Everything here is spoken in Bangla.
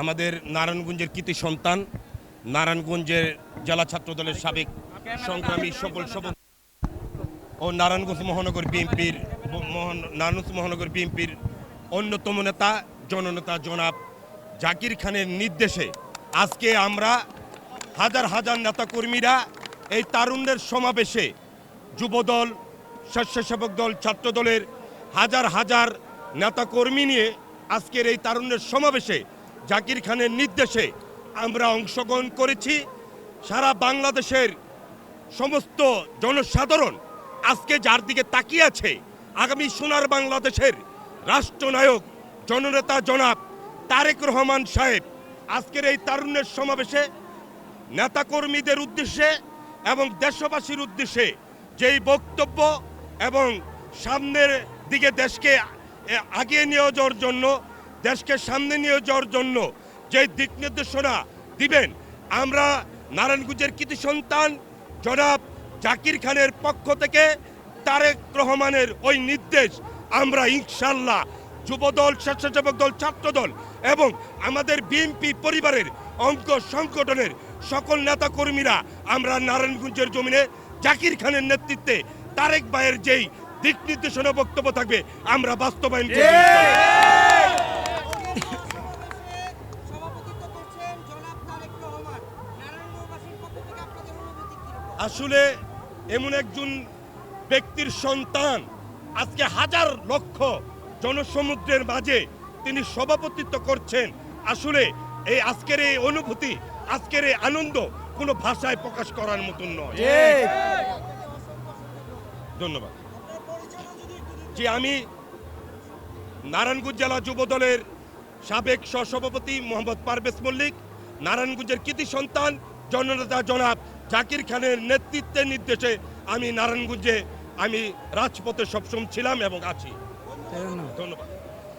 আমাদের নারায়ণগঞ্জের কৃতি সন্তান, নারায়ণগঞ্জের জেলা ছাত্র দলের সাবেক সংগ্রামী সবল সবল ও নারায়ণগঞ্জ মহানগর বিএনপির নারায়ণগঞ্জ মহানগর বিএনপির অন্যতম নেতা, জননেতা জনাব জাকির খানের নির্দেশে আজকে আমরা হাজার হাজার নেতাকর্মীরা এই তারুণ্যের সমাবেশে যুবদল, স্বেচ্ছাসেবক দল ছাত্র দলের হাজার হাজার নেতাকর্মী নিয়ে আজকের এই তারুণ্যের সমাবেশে জাকির খানের নির্দেশে আমরা অংশগ্রহণ করেছি। সারা বাংলাদেশের সমস্ত জনসাধারণ আজকে যার দিকে তাকিয়ে আছে, আগামী সোনার বাংলাদেশের রাষ্ট্রনায়ক জননেতা জনাব তারেক রহমান সাহেব আজকের এই তারুণ্যের সমাবেশে নেতাকর্মীদের উদ্দেশ্যে এবং দেশবাসীর উদ্দেশ্যে যেই বক্তব্য এবং সামনের দিকে দেশকে আগিয়ে নিয়ে যাওয়ার জন্য দেশকে সামনে নিয়ে যাওয়ার জন্য যে দিক নির্দেশনা দিবেন, আমরা নারায়ণগঞ্জের কৃতি সন্তান জনাব জাকির খানের পক্ষ থেকে তারেক রহমানের ওই নির্দেশ, আমরা ইনশাল্লাহ যুবদল, স্বেচ্ছাসেবক দল, ছাত্রদল এবং আমাদের বিএনপি পরিবারের অঙ্ক সংগঠনের সকল নেতা কর্মীরা আমরা নারায়ণগঞ্জের জমিনে জাকির খানের নেতৃত্বে তারেক ভাইয়ের যেই দিক নির্দেশনা বক্তব্য থাকবে, আমরা বাস্তবায়ন করব। আসলে এমন একজন ব্যক্তির সন্তান আজকে হাজার লক্ষ জনসমুদ্রের মাঝে তিনি সভাপতিত্ব করছেন। আসলে এই আজকের এই অনুভূতি আজকের এই আনন্দ কোনো ভাষায় প্রকাশ করার মতন নয়। ধন্যবাদ। যে আমি নারায়ণগঞ্জ জেলা যুব দলের সাবেক সহসভাপতি মোহাম্মদ পারভেজ মল্লিক নারায়ণগঞ্জের কৃতি সন্তান জননেতা জনাব জাকির খানের নেতৃত্বের নির্দেশে আমি নারায়ণগঞ্জে আমি রাজপথে সবসময় ছিলাম এবং আছি। ধন্যবাদ।